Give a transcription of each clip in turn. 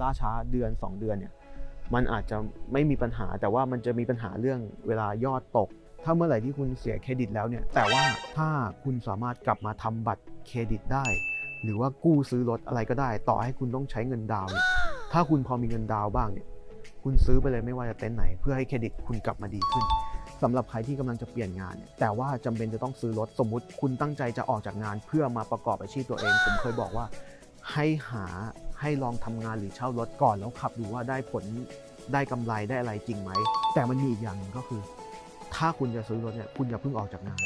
ล่าช้าเดือน 2 เดือนเนี่ยมันอาจจะไม่มีปัญหาแต่ว่ามันจะมีปัญหาเรื่องเวลายอดตก ถ้าเมื่อไหร่ที่คุณเสียเครดิตแล้วเนี่ยแต่ว่าถ้าคุณสามารถกลับมาทำบัตรเครดิตได้ หรือว่ากู้ซื้อรถอะไรก็ได้ ต่อให้คุณต้องใช้เงินดาวน์เนี่ยถ้าคุณพอมีเงินดาวน์บ้างเนี่ยคุณซื้อไปเลยไม่ว่าจะเต็นท์ไหน เพื่อให้เครดิตคุณกลับมาดีขึ้นสำหรับใครที่กำลังจะเปลี่ยนงานเนี่ยแต่ว่าจำเป็นจะต้องซื้อรถสมมุติคุณตั้งใจจะออกจากงานเพื่อมาประกอบอาชีพตัวเอง ผมเคยบอกว่าให้หา ให้ลองทำงานหรือเช่ารถก่อนแล้วขับดูว่าได้ผลได้กำไรได้อะไรจริงไหม แต่มันมีอีกอย่างหนึงก็คือ ถ้าคุณจะซื้อรถเนี่ยคุณอย่าเพิ่งออกจากงาน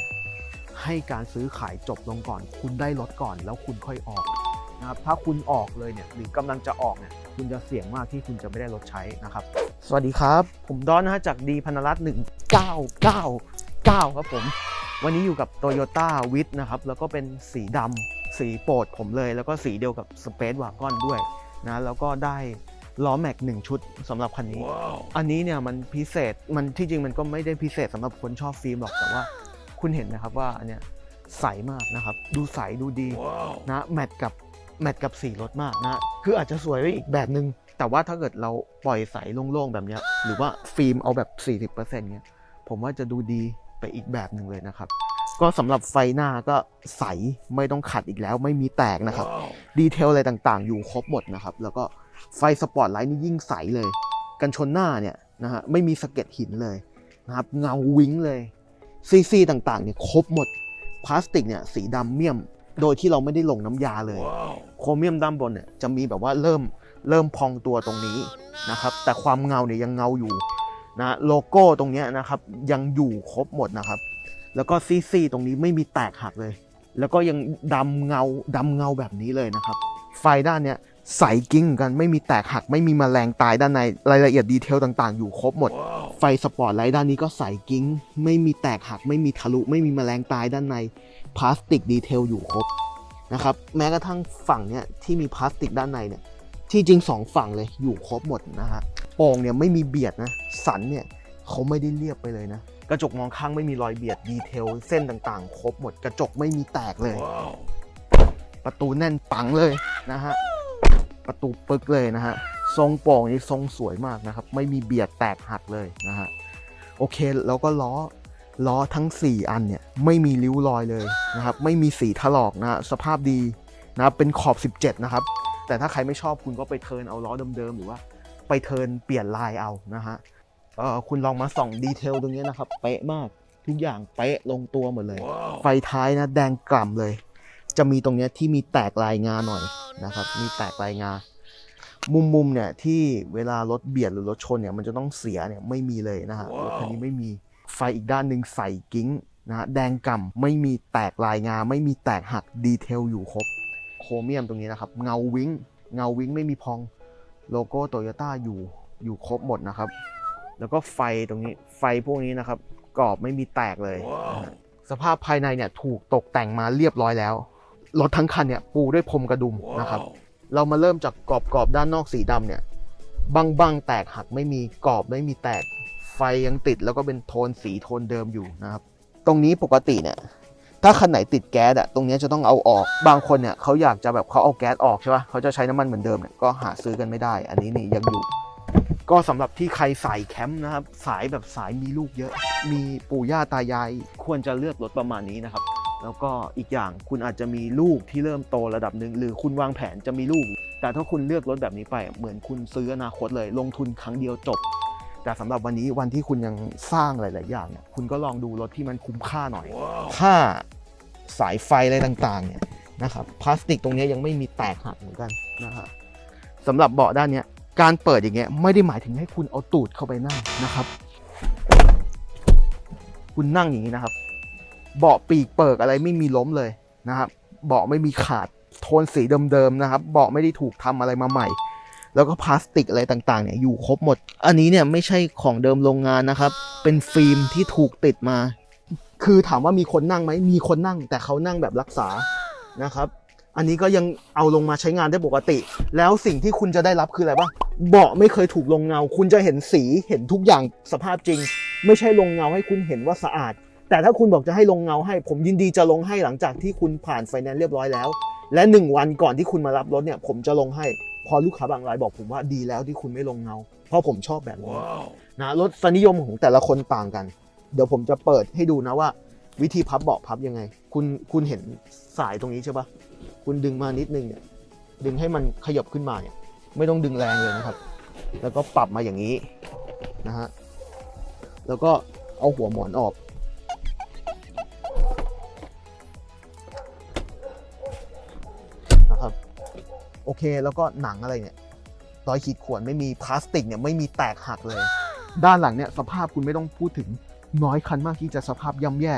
ให้การซื้อขายจบลงก่อน คุณได้รถก่อนแล้วคุณค่อยออกนะครับถ้าคุณออกเลยเนี่ยหรือกำลังจะออกเนี่ยคุณจะเสี่ยงมากที่คุณจะไม่ได้รถใช้นะครับ สวัสดีครับ ผมดอนนะฮะจากดีพนรัตน์1999ครับผม วันนี้อยู่กับ Toyota w i t นะครับแล้วก็เป็นสีดำ สีโปรดผมเลย แล้วก็สีเดียวกับ Space Wagon ด้วยนะแล้วก็ได้ล้อแม็กหนึ่งชุดสำหรับคันนี้อันนี้เนี่ยมันพิเศษมันที่จริงมันก็ไม่ได้พิเศษสำหรับคนชอบฟิล์มหรอกแต่ว่า คุณเห็นนะครับว่าอันเนี้ยใสมากนะครับ ดูใสดูดีนะแมทกับแมทกับสีรถมากนะ คืออาจจะสวยไปอีกแบบนึง แต่ว่าถ้าเกิดเราปล่อยใสโล่งๆแบบเนี้ยหรือว่าฟิล์มเอาแบบ 40%เนี้ยผมว่าจะดูดีไปอีกแบบหนึ่งเลยนะครับ ก็สำหรับไฟหน้าก็ใสไม่ต้องขัดอีกแล้ว ไม่มีแตกนะครับ ดีเทลอะไรต่างๆ อยู่ครบหมดนะครับ แล้วก็ไฟสปอตไลท์นี่ยิ่งใสเลย กันชนหน้าเนี่ยนะฮะไม่มีสะเก็ดหินเลยนะครับเงาวิ้งเลยซีซีต่างๆเนี่ยครบหมดพลาสติกเนี่ยสีดำเมี่ยม โดยที่เราไม่ได้ลงน้ำยาเลย โครเมียมด้านบนเนี่ยจะมีแบบว่าเริ่มเริ่มพองตัวตรงนี้นะครับ แต่ความเงาเนี่ยยังเงาอยู่นะโลโก้ตรงเนี้ยนะครับยังอยู่ครบหมดนะครับ แล้วก็ซีซีตรงนี้ไม่มีแตกหักเลย แล้วก็ยังดำเงาดำเงาแบบนี้เลยนะครับ ไฟด้านเนี้ยใสกิ้งเหมือนกันไม่มีแตกหัก ไม่มีแมลงตายด้านในรายละเอียดดีเทลต่างๆ อยู่ครบหมด ไฟสปอร์ตไลท์ด้านนี้ก็ใสกิ้งไม่มีแตกหัก ไม่มีทะลุ ไม่มีแมลงตายด้านในพลาสติกดีเทลอยู่ครบนะครับแม้กระทั่งฝั่งเนี้ยที่มีพลาสติกด้านในเนี่ยที่จริงสองฝั่งเลยอยู่ครบหมดนะฮะโป่งเนี่ยไม่มีเบียดนะสันเนี่ยเขาไม่ได้เรียบไปเลยนะ กระจกมองข้างไม่มีรอยเบียดดีเทลเส้นต่างๆ ครบหมดกระจกไม่มีแตกเลย ประตูแน่นปังเลยนะฮะ ประตูปึกเลยนะฮะ ทรงโป่งนี่ทรงสวยมากนะครับ ไม่มีเบียดแตกหักเลยนะฮะ โอเคแล้วก็ล้อล้อทั้ง 4 อันเนี่ยไม่มีริ้วรอยเลยนะครับ ไม่มีสีถลอกนะฮะสภาพดีนะครับเป็นขอบ 17 นะครับ แต่ถ้าใครไม่ชอบคุณก็ไปเทิร์นเอาล้อเดิมๆหรือว่าไปเทิร์นเปลี่ยนลายเอานะฮะ เออคุณลองมาส่องดีเทลตรงนี้นะครับเป๊ะมากทุกอย่างเป๊ะลงตัวหมดเลย ไฟท้ายนะแดงกล่ำเลย จะมีตรงเนี้ยที่มีแตกลายงาหน่อยนะครับ มีแตกลายงา มุมมุมๆเนี่ยที่เวลารถเบียดหรือรถชนเนี่ยมันจะต้องเสียเนี่ยไม่มีเลยนะฮะรถคันนี้ไม่มีไฟอีกด้านหนึ่งใส่กิ้งนะฮะแดงก่ำไม่มีแตกลายงา ไม่มีแตกหักดีเทลอยู่ครบโครเมียมตรงนี้นะครับ เงาวิ้งเงาวิ้งไม่มีพองโลโก้โตโยต้าอยู่อยู่ครบหมดนะครับ แล้วก็ไฟตรงนี้ไฟพวกนี้นะครับกรอบไม่มีแตกเลยนะฮะสภาพภายในเนี่ยถูกตกแต่งมาเรียบร้อยแล้วรถทั้งคันเนี่ยปูด้วยพรมกระดุมนะครับ เรามาเริ่มจากกรอบกรอบๆด้านนอกสีดำเนี่ยบางบางๆแตกหักไม่มีกรอบไม่มีแตกไฟยังติดแล้วก็เป็นโทนสีโทนเดิมอยู่นะครับ ตรงนี้ปกติเนี่ยถ้าคันไหนติดแก๊สอะตรงเนี้ยจะต้องเอาออกบางคนเนี่ยเขาอยากจะแบบเขาเอาแก๊สออกใช่ปะเขาจะใช้น้ำมันเหมือนเดิมเนี่ยก็หาซื้อกันไม่ได้ อันนี้นี่ยังอยู่ ก็สำหรับที่ใครสายแคมป์นะครับ สายแบบสายมีลูกเยอะ มีปู่ย่าตายายควรจะเลือกรถประมาณนี้นะครับ แล้วก็อีกอย่างคุณอาจจะมีลูกที่เริ่มโตระดับหนึ่งหรือคุณวางแผนจะมีลูก แต่ถ้าคุณเลือกรถแบบนี้ไป เหมือนคุณซื้ออนาคตเลย ลงทุนครั้งเดียวจบ แต่สำหรับวันนี้วันที่คุณยังสร้างหลาย ๆ อย่างเนี่ยคุณก็ลองดูรถที่มันคุ้มค่าหน่อยค่าสายไฟอะไรต่าง ๆ เนี่ยนะครับพลาสติกตรงเนี้ยยังไม่มีแตกหักเหมือนกันนะฮะสำหรับเบาะด้านเนี้ย การเปิดอย่างเงี้ยไม่ได้หมายถึงให้คุณเอาตูดเข้าไปนั่งนะครับ คุณนั่งอย่างนี้นะครับ เบาะปีกเปิกอะไรไม่มีล้มเลยนะครับเบาะไม่มีขาดโทนสีเดิมๆนะครับ เบาะไม่ได้ถูกทำอะไรมาใหม่ แล้วก็พลาสติกอะไรต่างๆเนี่ยอยู่ครบหมด อันนี้เนี่ยไม่ใช่ของเดิมโรงงานนะครับ เป็นฟิล์มที่ถูกติดมา คือถามว่ามีคนนั่งไหมมีคนนั่ง แต่เขานั่งแบบรักษานะครับ อันนี้ก็ยังเอาลงมาใช้งานได้ปกติ แล้วสิ่งที่คุณจะได้รับคืออะไรบ้าง เบาะไม่เคยถูกลงเงา คุณจะเห็นสีเห็นทุกอย่างสภาพจริง ไม่ใช่ลงเงาให้คุณเห็นว่าสะอาด แต่ถ้าคุณบอกจะให้ลงเงาให้ ผมยินดีจะลงให้หลังจากที่คุณผ่านไฟแนนซ์เรียบร้อยแล้ว และ 1 วันก่อนที่คุณมารับรถเนี่ยผมจะลงให้ พอลูกค้าบางรายบอกผมว่าดีแล้วที่คุณไม่ลงเงา เพราะผมชอบแบบนี้นะรสนิยมของแต่ละคนต่างกัน เดี๋ยวผมจะเปิดให้ดูนะว่า วิธีพับเบาะพับยังไง คุณคุณเห็นสายตรงนี้ใช่ปะคุณดึงมานิดนึงเนี่ยดึงให้มันขยับขึ้นมาเนี่ย ไม่ต้องดึงแรงเลยนะครับ แล้วก็ปรับมาอย่างนี้นะฮะแล้วก็เอาหัวหมอนออก นะครับ โอเคแล้วก็หนังอะไรเนี่ยรอยขีดข่วนไม่มีพลาสติกเนี่ยไม่มีแตกหักเลย ด้านหลังเนี่ยสภาพคุณไม่ต้องพูดถึงน้อยคันมากที่จะสภาพย่ำแย่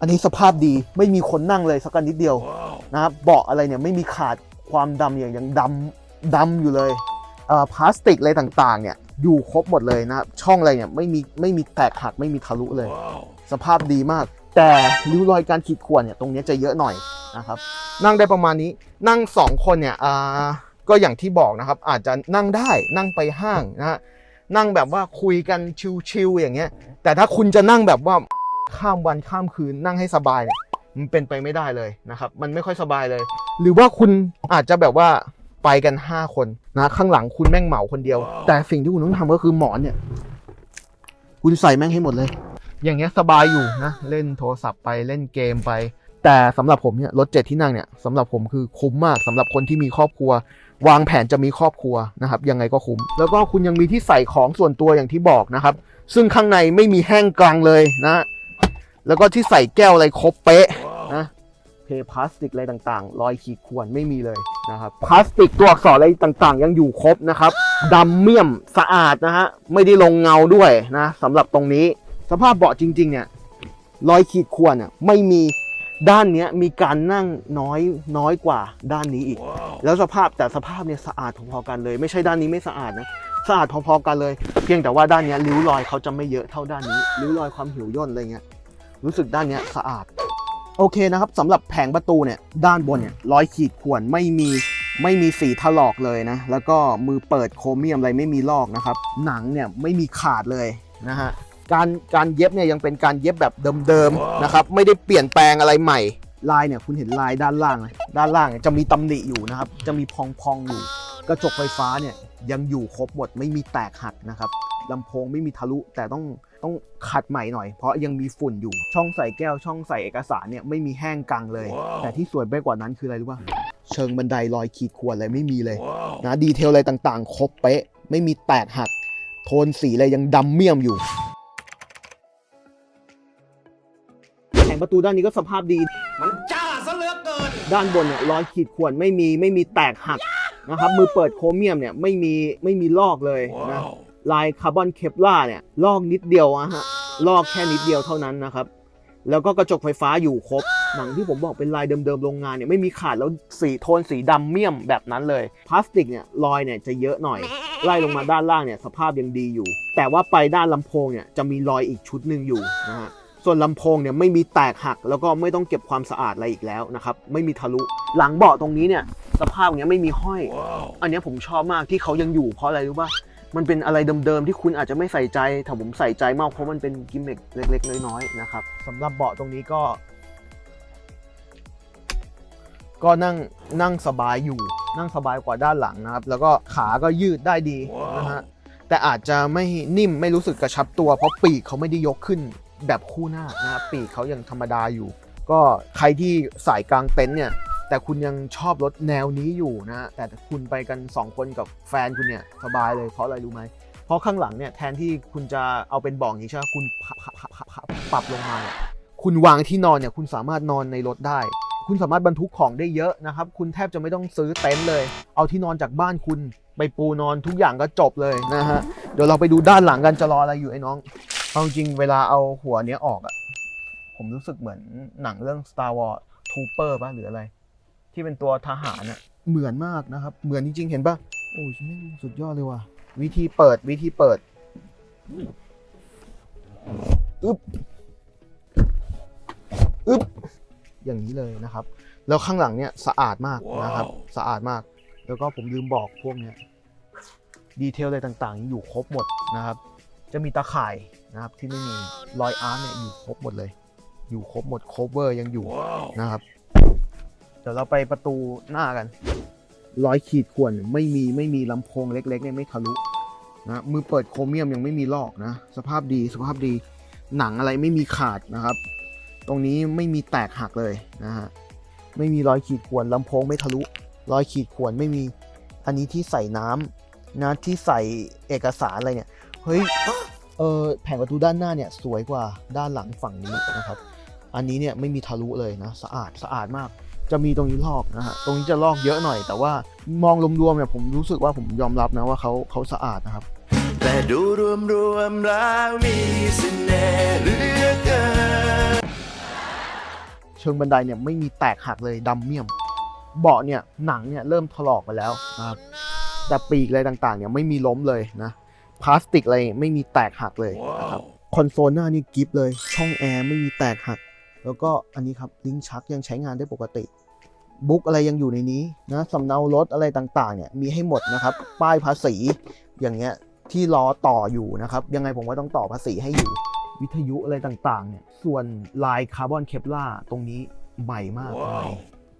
อันนี้สภาพดีไม่มีคนนั่งเลยสักนิดเดียวนะครับเบาะอะไรเนี่ยไม่มีขาดความดำอย่างยังดำ ดำอยู่เลยเอ่อพลาสติกอะไรต่างๆเนี่ยอยู่ครบหมดเลยนะครับช่องอะไรเนี่ยไม่มีไม่มีแตกหักไม่มีทะลุเลย สภาพดีมาก แต่ริ้วรอยการขีดข่วนเนี่ยตรงเนี้ยจะเยอะหน่อยนะครับนั่งได้ประมาณนี้นั่งสองคนเนี่ยอ่าก็อย่างที่บอกนะครับ อาจจะนั่งได้นั่งไปห้างนะฮะนั่งแบบว่าคุยกันชิวๆอย่างเงี้ย แต่ถ้าคุณจะนั่งแบบว่าข้ามวันข้ามคืนนั่งให้สบายเนี่ยมันเป็นไปไม่ได้เลยนะครับ มันไม่ค่อยสบายเลย หรือว่าคุณอาจจะแบบว่า ไปกัน 5 คนนะข้างหลังคุณแม่งเหมาคนเดียว แต่สิ่งที่คุณต้องทำก็คือหมอนเนี่ย คุณใส่แม่งให้หมดเลย อย่างเงี้ยสบายอยู่นะ เล่นโทรศัพท์ไปเล่นเกมไป แต่สำหรับผมเนี่ยรถเจ็ดที่นั่งเนี่ยสำหรับผมคือคุ้มมากสำหรับคนที่มีครอบครัว วางแผนจะมีครอบครัวนะครับ ยังไงก็คุ้ม แล้วก็คุณยังมีที่ใส่ของส่วนตัวอย่างที่บอกนะครับ ซึ่งข้างในไม่มีแห้งกลางเลยนะ แล้วก็ที่ใส่แก้วอะไรครบเป๊ะนะ เพพลาสติกอะไรต่างๆ รอยขีดข่วนไม่มีเลยนะครับพลาสติกตัวอักษรอะไรต่างๆ ยังอยู่ครบนะครับดำเมี่ยมสะอาดนะฮะไม่ได้ลงเงาด้วยนะสำหรับตรงนี้สภาพเบาะจริง ๆ เนี่ยรอยขีดข่วนอะไม่มีด้านเนี้ยมีการนั่งน้อยน้อยกว่าด้านนี้อีกแล้วสภาพแต่สภาพเนี่ยสะอาดพอๆกันเลย ไม่ใช่ด้านนี้ไม่สะอาดนะสะอาดพอๆกันเลย เพียงแต่ว่าด้านเนี้ยริ้วรอยเขาจะไม่เยอะเท่าด้านนี้ริ้วรอยความหิวย่นอะไรเงี้ยรู้สึกด้านเนี้ยสะอาด โอเคนะครับสำหรับแผงประตูเนี่ยด้านบนเนี่ยรอยขีดข่วนไม่มีไม่มีสีถลอกเลยนะ แล้วก็มือเปิดโครเมียมอะไรไม่มีลอกนะครับ หนังเนี่ยไม่มีขาดเลยนะฮะการการเย็บเนี่ยยังเป็นการเย็บแบบเดิมๆนะครับ ไม่ได้เปลี่ยนแปลงอะไรใหม่ ลายเนี่ยคุณเห็นลายด้านล่างไหมด้านล่างจะมีตำหนิอยู่นะครับ จะมีพองๆอยู่ กระจกไฟฟ้าเนี่ยยังอยู่ครบหมดไม่มีแตกหักนะครับ ลำโพงไม่มีทะลุแต่ต้องต้องขัดใหม่หน่อยเพราะยังมีฝุ่นอยู่ ช่องใส่แก้วช่องใส่เอกสารเนี่ยไม่มีแห้งกังเลย แต่ที่สวยไปกว่านั้นคืออะไรรู้ป่ะเชิงบันไดรอยขีดข่วนอะไรไม่มีเลยนะดีเทลอะไรต่างๆ ครบเป๊ะ ไม่มีแตกหัก โทนสีอะไรยังดำเมี่ยมอยู่แผงประตูด้านนี้ก็สภาพดี มันจ้าซะเหลือเกิน ด้านบนเนี่ยรอยขีดข่วนไม่มีไม่มีแตกหักนะครับมือเปิดโครเมียมเนี่ยไม่มีไม่มีลอกเลยนะ ลายคาร์บอนเคปลาเนี่ยลอกนิดเดียวอะฮะลอกแค่นิดเดียวเท่านั้นนะครับ แล้วก็กระจกไฟฟ้าอยู่ครบ หนังที่ผมบอกเป็นลายเดิมๆโรงงานเนี่ยไม่มีขาดแล้วสีโทนสีดำเมี่ยมแบบนั้นเลย พลาสติกเนี่ยรอยเนี่ยจะเยอะหน่อย ไล่ลงมาด้านล่างเนี่ยสภาพยังดีอยู่ แต่ว่าไปด้านลำโพงเนี่ยจะมีรอยอีกชุดหนึ่งอยู่นะฮะส่วนลำโพงเนี่ยไม่มีแตกหัก แล้วก็ไม่ต้องเก็บความสะอาดอะไรอีกแล้วนะครับไม่มีทะลุหลังเบาะตรงนี้เนี่ยสภาพอย่างเงี้ยไม่มีห้อย อันเนี้ยผมชอบมากที่เขายังอยู่เพราะอะไรรู้ป่ะ มันเป็นอะไรเดิมๆ ที่คุณอาจจะไม่ใส่ใจแต่ผมใส่ใจมากเพราะมันเป็นกิมเมคเล็กๆ น้อยๆนะครับสำหรับเบาะตรงนี้ก็ ก็นั่งนั่งสบายอยู่ นั่งสบายกว่าด้านหลังนะครับ แล้วก็ขาก็ยืดได้ดีนะฮะแต่อาจจะไม่นิ่มไม่รู้สึกกระชับตัว เพราะปีกเขาไม่ได้ยกขึ้นแบบคู่หน้านะครับปีกเขายังธรรมดาอยู่ ก็ใครที่สายกลางเต็นท์เนี่ย แต่คุณยังชอบรถแนวนี้อยู่นะ แต่คุณไปกัน 2 คนกับแฟนคุณเนี่ยสบายเลยเพราะอะไรรู้ไหมเพราะข้างหลังเนี่ยแทนที่คุณจะเอาเป็นเบอกนี้ใช่ไหมคุณปรับลงมาเนี่ยคุณวางที่นอนเนี่ยคุณสามารถนอนในรถได้ คุณสามารถบรรทุกของได้เยอะนะครับ คุณแทบจะไม่ต้องซื้อเต็นท์เลย เอาที่นอนจากบ้านคุณไปปูนอนทุกอย่างก็จบเลยนะฮะ เดี๋ยวเราไปดูด้านหลังกันจะรออะไรอยู่ไอ้น้อง เอาจริงเวลาเอาหัวเนี้ยออกอะผมรู้สึกเหมือนหนังเรื่อง Star Wars Trooper ป่ะหรืออะไร ที่เป็นตัวทหารอะเหมือนมากนะครับ เหมือนจริงๆ เห็นป่ะโอ้ยแม่งสุดยอดเลยว่ะ วิธีเปิดวิธีเปิดอึ๊บอึ๊บอย่างนี้เลยนะครับ แล้วข้างหลังเนี่ยสะอาดมากนะครับ สะอาดมาก แล้วก็ผมลืมบอกพวกเนี้ยดีเทลอะไรต่างๆ อยู่ครบหมดนะครับ จะมีตาข่ายนะครับที่ไม่มีรอยอาร์ตเนี่ยอยู่ครบหมดเลย อยู่ครบหมดโคเวอร์ยังอยู่นะครับเดี๋ยวเราไปประตูหน้ากันร้อยขีดข่วนไม่มีไม่มีลำโพงเล็กๆเนี่ยไม่ทะลุนะมือเปิดโครเมียมยังไม่มีลอกนะ สภาพดีสภาพดี หนังอะไรไม่มีขาดนะครับ ตรงนี้ไม่มีแตกหักเลยนะฮะไม่มีรอยขีดข่วนลำโพงไม่ทะลุรอยขีดข่วนไม่มี อันนี้ที่ใส่น้ำนะที่ใส่เอกสารอะไรเนี่ยเฮ้ยเออแผงประตูด้านหน้าเนี่ยสวยกว่าด้านหลังฝั่งนี้นะครับ อันนี้เนี่ยไม่มีทะลุเลยนะสะอาดสะอาดมาก จะมีตรงนี้ลอกนะฮะตรงนี้จะลอกเยอะหน่อย แต่ว่ามองรวมๆเนี่ยผมรู้สึกว่าผมยอมรับนะว่าเขาเขาสะอาดนะครับ แต่ดูรวมรวมๆแล้วมีเสน่ห์เหลือเกินเชิงบันไดเนี่ยไม่มีแตกหักเลยดำเมี่ยม เบาะเนี่ยหนังเนี่ยเริ่มถลอกไปแล้วนะครับแต่ปีกอะไรต่างๆเนี่ยไม่มีล้มเลยนะพลาสติกอะไรไม่มีแตกหักเลยนะครับคอนโซลหน้านี่กิฟเลย ช่องแอร์ไม่มีแตกหัก แล้วก็อันนี้ครับลิ้นชักยังใช้งานได้ปกติ บุ๊กอะไรยังอยู่ในนี้นะสำเนารถอะไรต่างๆเนี่ยมีให้หมดนะครับ ป้ายภาษีอย่างเงี้ยที่รอต่ออยู่นะครับ ยังไงผมก็ต้องต่อภาษีให้อยู่ วิทยุอะไรต่างๆเนี่ยส่วนลายคาร์บอนเคปล่าตรงนี้ใหม่มากใหม่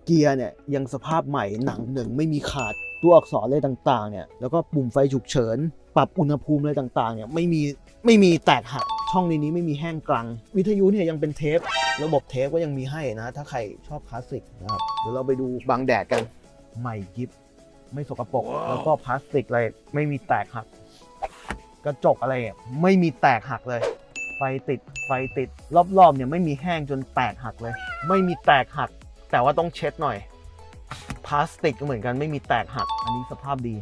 เกียร์เนี่ยยังสภาพใหม่หนังหนึ่งไม่มีขาดตัวอักษรอะไรต่างๆเนี่ยแล้วก็ปุ่มไฟฉุกเฉิน ปรับอุณหภูมิอะไรต่างๆเนี่ยไม่มีไม่มีแตกหัก ช่องในนี้ไม่มีแห้งกรังวิทยุเนี่ยยังเป็นเทประบบเทปก็ยังมีให้นะ ถ้าใครชอบคลาสสิกนะครับเดี๋ยวเราไปดูบางแดดกันใหม่กิฟไม่สกปรกแล้วก็พลาสติกอะไรไม่มีแตกหัก กระจกอะไรอะไม่มีแตกหักเลย ไฟติดไฟติดรอบๆเนี่ยไม่มีแห้งจนแตกหักเลย ไม่มีแตกหัก แต่ว่าต้องเช็ดหน่อยพลาสติกก็เหมือนกันไม่มีแตกหัก อันนี้สภาพดี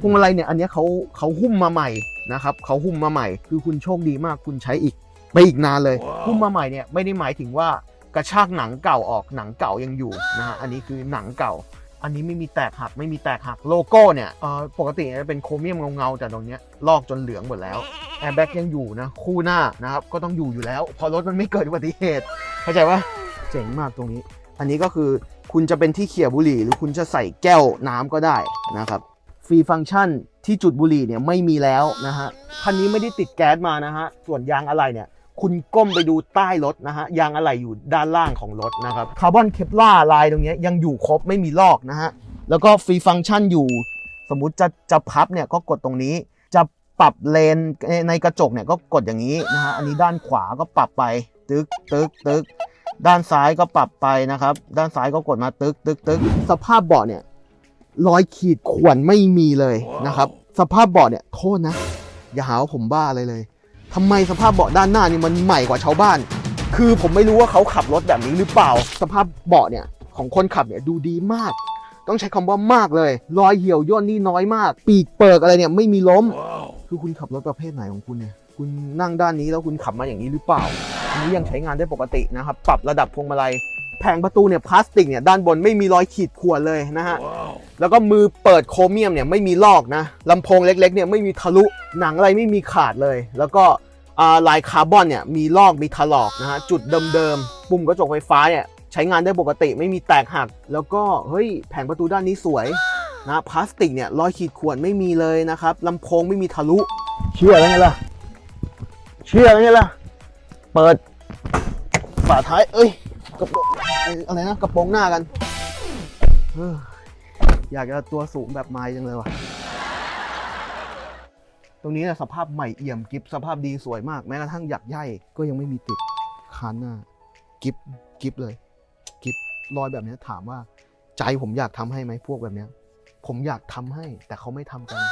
พวงมาลัยเนี่ยอันเนี้ยเขาเขาหุ้มมาใหม่ นะครับเขาหุ้มมาใหม่ คือคุณโชคดีมากคุณใช้อีกไปอีกนานเลย หุ้มมาใหม่เนี่ยไม่ได้หมายถึงว่ากระชากหนังเก่าออกหนังเก่ายังอยู่นะฮะอันนี้คือหนังเก่า อันนี้ไม่มีแตกหักไม่มีแตกหักโลโก้เนี่ยเอ่อปกติจะเป็นโครเมียมเงาๆแต่ตรงเนี้ยลอกจนเหลืองหมดแล้วแอร์แบ็กยังอยู่นะคู่หน้านะครับก็ต้องอยู่อยู่แล้ว พอรถมันไม่เกิดอุบัติเหตุเข้าใจปะเจ๋งมากตรงนี้ อันนี้ก็คือคุณจะเป็นที่เขี่ยบุหรี่ หรือคุณจะใส่แก้วน้ำก็ได้นะครับ ฟรีฟังก์ชันที่จุดบุหรี่เนี่ยไม่มีแล้วนะฮะคันนี้ไม่ได้ติดแก๊สมานะฮะส่วนยางอะไหล่เนี่ยคุณก้มไปดูใต้รถนะฮะยางอะไหล่อยู่ด้านล่างของรถนะครับคาร์บอนเคปล่าลายตรงนี้ยยังอยู่ครบไม่มีลอกนะฮะแล้วก็ฟรีฟังก์ชันอยู่สมมุติจะจะพับเนี่ยก็กดตรงนี้ จะปรับเลนในกระจกเนี่ยก็กดอย่างนี้นะฮะอันนี้ด้านขวาก็ปรับไปตึกตึกตึกด้านซ้ายก็ปรับไปนะครับ ด้านซ้ายก็กดมาตึกตึกตึกสภาพเบาะเนี่ย รอยขีดข่วนไม่มีเลยนะครับ สภาพเบาะเนี่ยโทษนะ อย่าหาว่าผมบ้าอะไรเลยทำไมสภาพเบาะด้านหน้านี่มันใหม่กว่าชาวบ้าน คือผมไม่รู้ว่าเขาขับรถแบบนี้หรือเปล่า สภาพเบาะเนี่ยของคนขับเนี่ยดูดีมาก ต้องใช้คำว่ามากเลย รอยเหี่ยวย่นนี่น้อยมาก ปีกเปิกอะไรเนี่ยไม่มีล้ม คือคุณขับรถประเภทไหนของคุณเนี่ย คุณนั่งด้านนี้แล้วคุณขับมาอย่างนี้หรือเปล่า อันนี้ยังใช้งานได้ปกตินะครับ ปรับระดับพวงมาลัย แผงประตูเนี่ยพลาสติกเนี่ยด้านบนไม่มีรอยขีดข่วนเลยนะฮะแล้วก็มือเปิดโครเมียมเนี่ยไม่มีลอกนะลำโพงเล็กๆเนี่ยไม่มีทะลุหนังอะไรไม่มีขาดเลย แล้วก็อ่าลายคาร์บอนเนี่ยมีลอกมีถลอกนะฮะจุดเดิมๆปุ่มกระจกไฟฟ้าเนี่ยใช้งานได้ปกติไม่มีแตกหัก แล้วก็เฮ้ยแผงประตูด้านนี้สวยนะพลาสติกเนี่ยรอยขีดข่วนไม่มีเลยนะครับลำโพงไม่มีทะลุเชื่อแล้วไงล่ะเชื่อแล้วไงล่ะเปิดฝาท้ายเอ้ย กระโปรงอะไรนะกระโปรงหน้ากันเฮ้ยอยากจะตัวสูงแบบไม้จังเลยว่ะ ตรงนี้นี่ยสภาพใหม่เอี่ยมกิฟสภาพดีสวยมาก แม้กระทั่งหยักใยก็ยังไม่มีติดคานหน้า กิฟกิฟเลย กิฟรอยแบบนี้ถามว่า ใจผมอยากทำให้ไหมพวกแบบนี้ผมอยากทำให้ แต่เขาไม่ทำกัน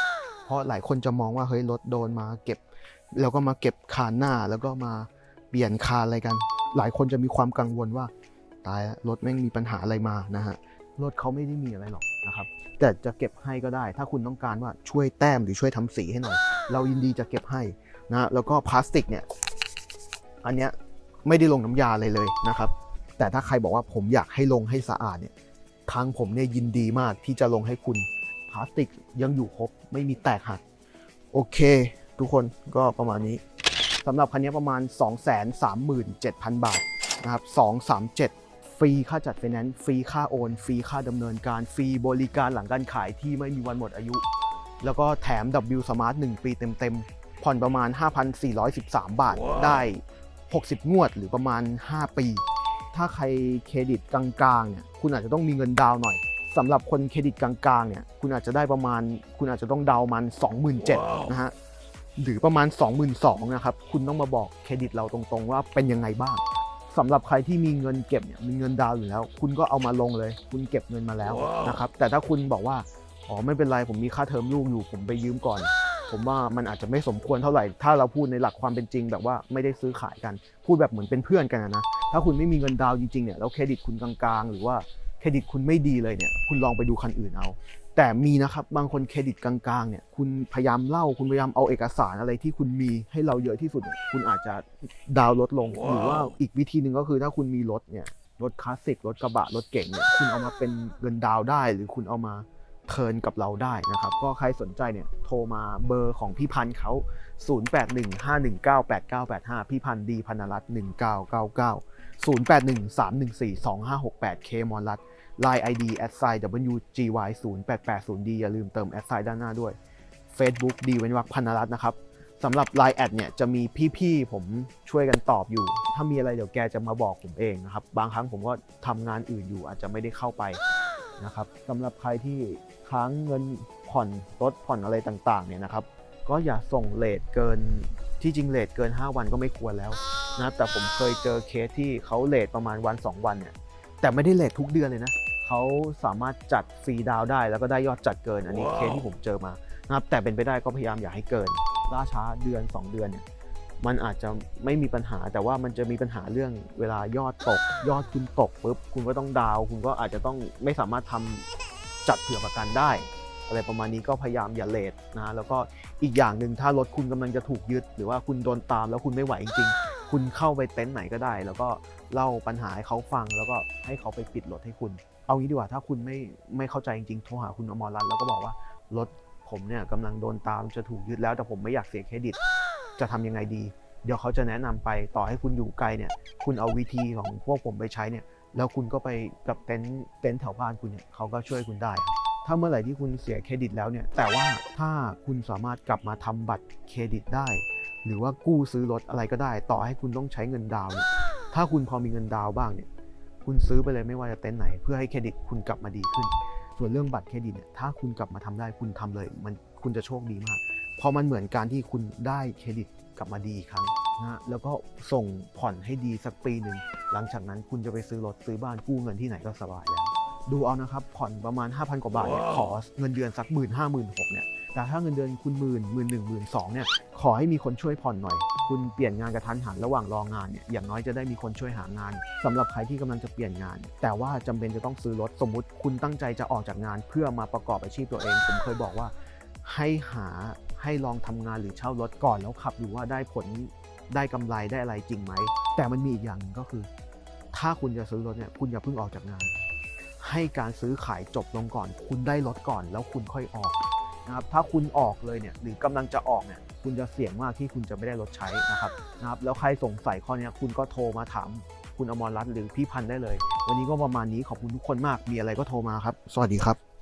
เพราะหลายคนจะมองว่าเฮ้ยรถโดนมาเก็บ แล้วก็มาเก็บคานหน้าแล้วก็มาเปลี่ยนคานอะไรกัน หลายคนจะมีความกังวลว่าตายแล้วรถแม่งมีปัญหาอะไรมานะฮะรถเขาไม่ได้มีอะไรหรอกนะครับ แต่จะเก็บให้ก็ได้ ถ้าคุณต้องการว่าช่วยแต้มหรือช่วยทำสีให้หน่อย เรายินดีจะเก็บให้นะแล้วก็พลาสติกเนี่ยอันเนี้ยไม่ได้ลงน้ำยาอะไรเลยนะครับ แต่ถ้าใครบอกว่าผมอยากให้ลงให้สะอาดเนี่ยทางผมเนี่ยยินดีมากที่จะลงให้คุณพลาสติกยังอยู่ครบไม่มีแตกหักโอเค ทุกคนก็ประมาณนี้ สำหรับคันนี้ประมาณ 237,000 บาทนะครับ237 ฟรีค่าจัดไฟแนนซ์ฟรีค่าโอน ฟรีค่าดำเนินการฟรีบริการหลังการขายที่ไม่มีวันหมดอายุ แล้วก็แถม W Smart 1 ปีเต็มๆ ผ่อนประมาณ 5,413 บาทได้ 60 งวดหรือประมาณ 5 ปี ถ้าใครเครดิตกลางๆเนี่ยคุณอาจจะต้องมีเงินดาวน์หน่อยสำหรับคนเครดิตกลางๆเนี่ยคุณอาจจะได้ประมาณ คุณอาจจะต้องเดามัน 27,000นะฮะ หรือประมาณ 22,000นะครับ คุณต้องมาบอกเครดิตเราตรงๆ ว่าเป็นยังไงบ้างสำหรับใครที่มีเงินเก็บเนี่ยมีเงินดาวน์อยู่แล้ว คุณก็เอามาลงเลย คุณเก็บเงินมาแล้วนะครับแต่ถ้าคุณบอกว่าอ๋อไม่เป็นไรผมมีค่าเทอมลูกอยู่ผมไปยืมก่อน ผมว่ามันอาจจะไม่สมควรเท่าไหร่ ถ้าเราพูดในหลักความเป็นจริงแบบว่าไม่ได้ซื้อขายกัน พูดแบบเหมือนเป็นเพื่อนกันอะนะถ้าคุณไม่มีเงินดาวน์จริงๆเนี่ยแล้วเครดิตคุณกลางๆ หรือว่าเครดิตคุณไม่ดีเลยเนี่ยคุณลองไปดูคันอื่นเอา แต่มีนะครับบางคนเครดิตกลางๆเนี่ยคุณพยายามเล่าคุณพยายามเอาเอกสารอะไรที่คุณมีให้เราเยอะที่สุดเนี่ยคุณอาจจะดาวน์ลดลง หรือว่าอีกวิธีหนึ่งก็คือถ้าคุณมีรถเนี่ยรถคลาสสิกรถกระบะรถเก่งเนี่ยคุณเอามาเป็นเงินดาวน์ได้ หรือคุณเอามาเทิร์นกับเราได้นะครับ ก็ใครสนใจเนี่ยโทรมาเบอร์ของพี่พันธ์เขา 0815198985 พี่พันธ์ดีพันรัตน์1999 0813142568เคมอนรัตน์ Line ID at sign WGY 0880D อย่าลืมเติม at sign ด้านหน้าด้วย Facebook ดีเว้นวรรคพันรัตน์นะครับสำหรับ Line แอดเนี่ยจะมีพี่ๆ ผมช่วยกันตอบอยู่ ถ้ามีอะไรเดี๋ยวแกจะมาบอกผมเองนะครับ บางครั้งผมก็ทำงานอื่นอยู่อาจจะไม่ได้เข้าไปนะครับสำหรับใครที่ค้างเงินผ่อนรถผ่อนอะไรต่างๆเนี่ยนะครับก็อย่าส่งเลทเกินที่จริงเลทเกิน 5 วันก็ไม่ควรแล้วนะแต่ผมเคยเจอเคสที่เขาเลทประมาณวัน 2 วันเนี่ยแต่ไม่ได้เลททุกเดือนเลยนะ เขาสามารถจัดฟรีดาวน์ได้ แล้วก็ได้ยอดจัดเกิน อันนี้เคสที่ผมเจอมานะครับแต่เป็นไปได้ก็พยายามอย่าให้เกินล่าช้าเดือน 2 เดือนเนี่ยมันอาจจะไม่มีปัญหาแต่ว่ามันจะมีปัญหาเรื่องเวลายอดตก ยอดคุณตกปุ๊บคุณก็ต้องดาวน์คุณก็อาจจะต้องไม่สามารถทำจัดเผื่อประกันได้ อะไรประมาณนี้ก็พยายามอย่าเลทนะแล้วก็อีกอย่างหนึ่งถ้ารถคุณกำลังจะถูกยึด หรือว่าคุณโดนตามแล้วคุณไม่ไหวจริง ๆ คุณเข้าไปเต็นท์ไหนก็ได้ แล้วก็เล่าปัญหาให้เขาฟังแล้วก็ให้เขาไปปิดรถให้คุณ เอางี้ดีกว่าถ้าคุณไม่ไม่เข้าใจจริงๆโทรหาคุณอมรรัตน์แล้วก็บอกว่ารถผมเนี่ยกำลังโดนตามจะถูกยึดแล้วแต่ผมไม่อยากเสียเครดิต จะทำยังไงดี เดี๋ยวเขาจะแนะนำไปต่อให้คุณอยู่ไกลเนี่ย คุณเอาวิธีของพวกผมไปใช้เนี่ย แล้วคุณก็ไปกับเต็นท์เต็นท์แถวบ้านคุณเนี่ยเขาก็ช่วยคุณได้ครับถ้าเมื่อไหร่ที่คุณเสียเครดิตแล้วเนี่ย แต่ว่าถ้าคุณสามารถกลับมาทำบัตรเครดิตได้ หรือว่ากู้ซื้อรถอะไรก็ได้ ต่อให้คุณต้องใช้เงินดาวน์เนี่ยถ้าคุณพอมีเงินดาวน์บ้างเนี่ย คุณซื้อไปเลยไม่ว่าจะเต็นท์ไหน เพื่อให้เครดิตคุณกลับมาดีขึ้น ส่วนเรื่องบัตรเครดิตเนี่ยถ้าคุณกลับมาทำได้คุณทำเลย มันคุณจะโชคดีมากเพราะมันเหมือนการที่คุณได้เครดิตกลับมาดีอีกครั้งนะฮะแล้วก็ส่งผ่อนให้ดีสักปีหนึ่งหลังจากนั้นคุณจะไปซื้อรถซื้อบ้านกู้เงินที่ไหนก็สบายแล้ว ดูเอานะครับผ่อนประมาณ 5,000 กว่าบาทเนี่ยขอเงินเดือนสักหมื่นห้าหมื่นหกเนี่ยแต่ถ้าเงินเดือนคุณหมื่นหมื่นหนึ่งหมื่นสองเนี่ยขอให้มีคนช่วยผ่อนหน่อย คุณเปลี่ยนงานกระทันหันระหว่างรองานเนี่ยอย่างน้อยจะได้มีคนช่วยหางานสำหรับใครที่กำลังจะเปลี่ยนงาน แต่ว่าจำเป็นจะต้องซื้อรถสมมุติ คุณตั้งใจจะออกจากงานเพื่อมาประกอบอาชีพตัวเอง ผมเคยบอกว่า ให้หาให้ลองทำงานหรือเช่ารถก่อนแล้วขับดูว่าได้ผลได้กำไรได้อะไรจริงไหม แต่มันมีอีกอย่างหนึ่งก็คือ ถ้าคุณจะซื้อรถเนี่ยคุณอย่าเพิ่งออกจากงาน ให้การซื้อขายจบลงก่อน คุณได้รถก่อนแล้วคุณค่อยออกนะครับถ้าคุณออกเลยเนี่ยหรือกำลังจะออกเนี่ย คุณจะเสี่ยงมากที่คุณจะไม่ได้รถใช้นะครับนะครับ แล้วใครสงสัยข้อนี้คุณก็โทรมาถามคุณอมรรัตน์หรือพี่พันธ์ได้เลย วันนี้ก็ประมาณนี้ขอบคุณทุกคนมากมีอะไรก็โทรมาครับ สวัสดีครับ